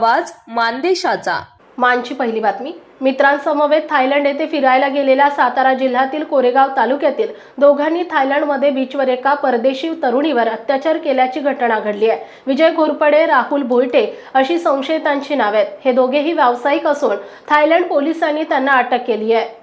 आवाज मानदेशाचा. मानची पहिली बातमी. मित्रांसमवेत थायलंड येथे फिरायला गेलेल्या सातारा जिल्ह्यातील कोरेगाव तालुक्यातील दोघांनी थायलंडमध्ये बीचवर एका परदेशी तरुणीवर अत्याचार केल्याची घटना घडली आहे. विजय घोरपडे राहुल बोलटे अशी संशयितांची नावे आहेत. हे दोघेही व्यावसायिक असून थायलंड पोलिसांनी त्यांना अटक केली आहे.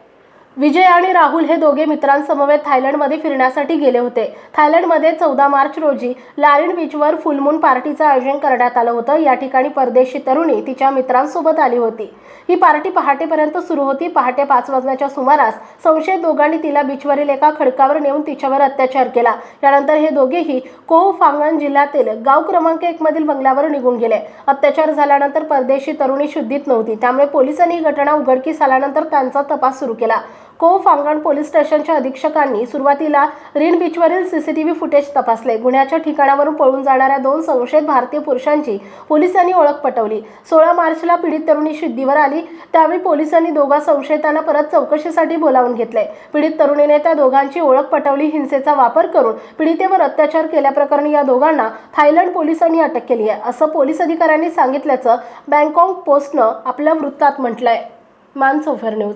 विजय आणि राहुल हे दोघे मित्रांसमवेत थायलंडमध्ये फिरण्यासाठी गेले होते. थायलंडमध्ये चौदा मार्च रोजी लारिन बीचवर फुलमून पार्टीचं आयोजन करण्यात आलं होतं. या ठिकाणी परदेशी तरुणी तिच्या मित्रांसोबत आली होती. ही पार्टी पहाटेपर्यंत सुरू होती. पहाटे पाच वाजण्याच्या सुमारास संशयित दोघांनी तिला बीचवरील एका खडकावर नेऊन तिच्यावर अत्याचार केला. यानंतर हे दोघेही कोह फांगण जिल्ह्यातील गाव क्रमांक एक मधील बंगल्यावर निघून गेले. अत्याचार झाल्यानंतर परदेशी तरुणी शुद्धीत नव्हती. त्यामुळे पोलिसांनी ही घटना उघडकीस आल्यानंतर त्यांचा तपास सुरू केला. को फांगण पोलीस स्टेशनच्या अधीक्षकांनी सुरुवातीला रिन बीचवरील सीसीटीव्ही फुटेज तपासले. गुन्ह्याच्या ठिकाणावरून पळून जाणाऱ्या दोन संशयित भारतीय पुरुषांची पोलिसांनी ओळख पटवली. सोळा मार्चला पीडित तरुणी शुद्धीवर आली. त्यावेळी पोलिसांनी दोघा संशयितांना परत चौकशीसाठी बोलावून घेतले. पीडित तरुणीने त्या दोघांची ओळख पटवली. हिंसेचा वापर करून पीडितेवर अत्याचार केल्याप्रकरणी या दोघांना थायलंड पोलिसांनी अटक केली आहे असं पोलीस अधिकाऱ्यांनी सांगितल्याचं बँकॉक पोस्टनं आपल्या वृत्तात म्हटलंय. मान सोफर न्यूज.